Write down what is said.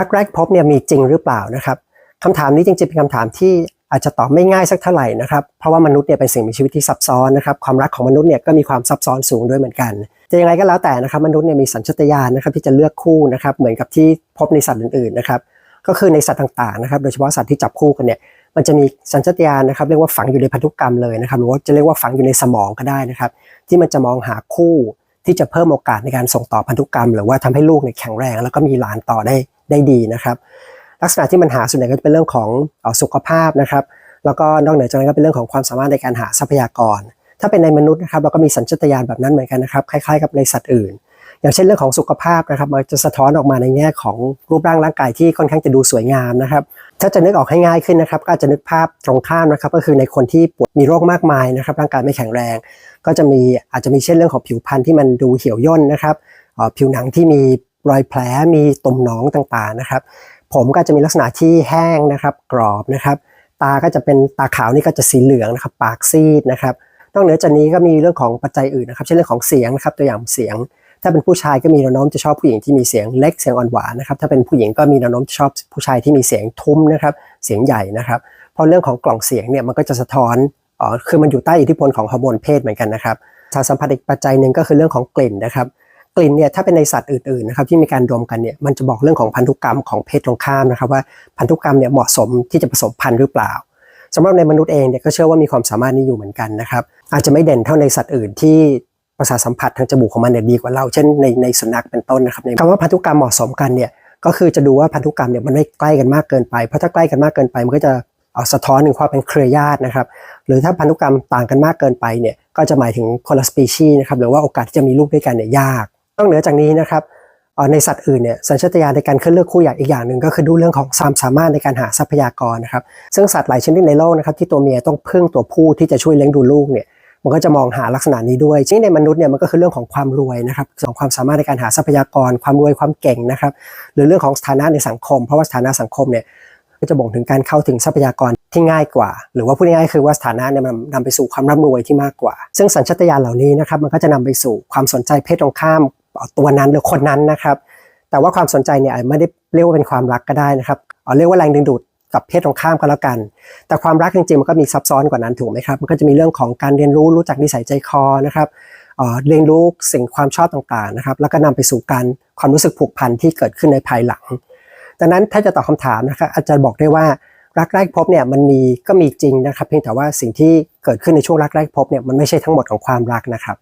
รักแรกพบเนี่ยมีจริงหรือเปล่านะครับคำถามนี้จริงๆเป็นคำถามที่อาจจะตอบไม่ง่ายสักเท่าไหร่นะครับ เพราะว่ามนุษย์เนี่ยเป็นสิ่งมีชีวิตที่ซับซ้อนนะครับ ความรักของมนุษย์เนี่ยก็มีความซับซ้อนสูงด้วยเหมือนกัน จะยังไงก็แล้วแต่นะครับมนุษย์เนี่ยมีสัญชาตญาณนะครับที่จะเลือกคู่นะครับเหมือนกับที่พบในสัตว์อื่นๆนะครับ ก็คือในสัตว์ต่างๆนะครับโดยเฉพาะสัตว์ที่จับคู่กันเนี่ยมันจะมีสัญชาตญาณนะครับเรียกว่าฝังอยู่ในพันธุกรรมเลยนะครับหรือว่าจะเรียกว่าฝังอยู่ในสมองก็ได้นะครับที่มันจะมองหาคู่ที่จะเพิ่มโอกาสในการส่งต่อพันธุกรรม หรือว่าทำให้ลูกเนี่ยแข็งแรง แล้วก็มีหลานต่อได้ ได้ดีนะครับ ลักษณะที่มันหาส่วนใหญ่ก็จะเป็นเรื่องของออสุขภาพนะครับ แล้วก็นอกเหนือจากนั้นก็เป็นเรื่องของความสามารถในการหาทรัพยากร ถ้าเป็นในมนุษย์นะครับเราก็มีสัญชาตญาณแบบนั้นเหมือนกันนะครับคล้ายๆ กับในสัตว์อื่น อย่างเช่นเรื่องของสุขภาพนะครับมันจะสะท้อนออกมาในแง่ของรูปร่างร่างกายที่ค่อนข้างจะดูสวยงามนะครับถ้าจะนึกออกให้ง่ายขึ้นนะครับก็อาจจะนึกภาพตรงข้ามนะครับก็คือในคนที่ป่วยมีโรคมากมายนะครับร่างกายไม่แข็งแรง ก็จะมีอาจจะมีเช่นเรื่องของผิวพรรณที่มันดูเหี่ยวย่นนะครับผิวหนังที่มี รอยแผลมีตุ่มหนองต่างๆนะครับ ผมก็จะมีลักษณะที่แห้งนะครับ กรอบนะครับ ตาก็จะเป็นตาขาวนี่ก็จะสีเหลืองนะครับ ปากซีดนะครับนอกเหนือจากนี้ก็มีเรื่องของปัจจัยอื่นนะครับ เช่นเรื่องของเสียงนะครับตัวอย่างเสียง ถ้าเป็นผู้ชายก็มีแนวโน้มจะชอบผู้หญิงที่มีเสียงเล็กเสียงอ่อนหวานนะครับ ถ้าเป็นผู้หญิงก็มีแนวโน้มชอบผู้ชายที่มีเสียงทุ้มนะครับ เสียงใหญ่นะครับเพราะเรื่องของกล่องเสียงเนี่ยมันก็จะสะท้อนอ๋อคือมันอยู่ใต้อิทธิพลของฮอร์โมนเพศเหมือนกันนะครับสารสัมพันธ์อีกปัจจัยหนึ่งก็คือเรื่องของกลิ่นนะครับ กลิ่นเนี่ยถ้าเป็นในสัตว์อื่นๆนะครับที่มีการดมกันเนี่ยมันจะบอกเรื่องของพันธุกรรมของเพศตรงข้ามนะครับว่าพันธุกรรมเนี่ยเหมาะสมที่จะผสมพันธุ์หรือเปล่าสำหรับในมนุษย์เองเนี่ยก็เชื่อว่ามีความสามารถนี้อยู่เหมือนกันนะครับอาจจะไม่เด่นเท่าในสัตว์อื่นที่ประสาทสัมผัสทางจมูกของมันเนี่ยดีกว่าเรา เช่นในในสุนัขเป็นต้นนะครับคำว่าพันธุกรรมเหมาะสมกันเนี่ยก็คือจะดูว่าพันธุกรรมเนี่ยมันไม่ใกล้กันมากเกินไปเพราะถ้าใกล้กันมากเกินไปมันก็จะเอาสะท้อนถึงความเป็นเครือญาตินะครับ หรือถ้าพันธุกรรมต่างกันมากเกินไปเนี่ยก็จะหมายถึงคนละสปีชีส์นะครับหรือว่าโอกาสที่จะมีลูกด้วยกันเนี่ยยาก อกเหนือจากนี้นะครับในสัตว์อื่นเนี่ยสัญชาตญาณในการคัดเลือกคู่อย่างอีกอย่างหนึ่งก็คือดูเรื่องของความสามารถในการหาทรัพยากรนะครับซึ่งสัตว์หลายชนิดในโลกนะครับที่ตัวเมียต้องพึ่งตัวผู้ที่จะช่วยเลี้ยงดูลูกเนี่ยมันก็จะมองหาลักษณะนี้ด้วยที่ในมนุษย์เนี่ยมันก็คือเรื่องของความรวยนะครับสองความสามารถในการหาทรัพยากร ความรวยความเก่งนะครับหรือเรื่องของสถานะในสังคม เพราะว่าสถานะสังคมเนี่ยก็จะบ่งถึงการเข้าถึงทรัพยากรที่ง่ายกว่า หรือว่าพูดง่ายๆคือว่าสถานะเนี่ยมันนำไปสู่ความร่ำรวยที่มากกว่า ซึ่งสัญชาตญาณเหล่านี้นะครับมันก็จะนำไปสู่ความสนใจเพศตรงข้าม ตัวนั้นหรือคนนั้นนะครับ แต่ว่าความสนใจเนี่ยอาจไม่ได้เรียกว่าเป็นความรักก็ได้นะครับเอาเรียกว่าแรงดึงดูดกับเพศตรงข้ามก็แล้วกัน แต่ความรักจริงๆมันก็มีซับซ้อนกว่านั้นถูกไหมครับ มันก็จะมีเรื่องของการเรียนรู้รู้จักนิสัยใจคอนะครับเเรียนรู้สิ่งความชอบต่างๆนะครับ แล้วก็นำไปสู่การความรู้สึกผูกพันที่เกิดขึ้นในภายหลัง ดังนั้นถ้าจะตอบคำถามนะครับอาจารย์บอกได้ว่ารักแรกพบเนี่ยมันมีก็มีจริงนะครับ เพียงแต่ว่าสิ่งที่เกิดขึ้นในช่วงรักแรกพบเนี่ยมันไม่ใช่ทั้งหมดของความรักนะครับ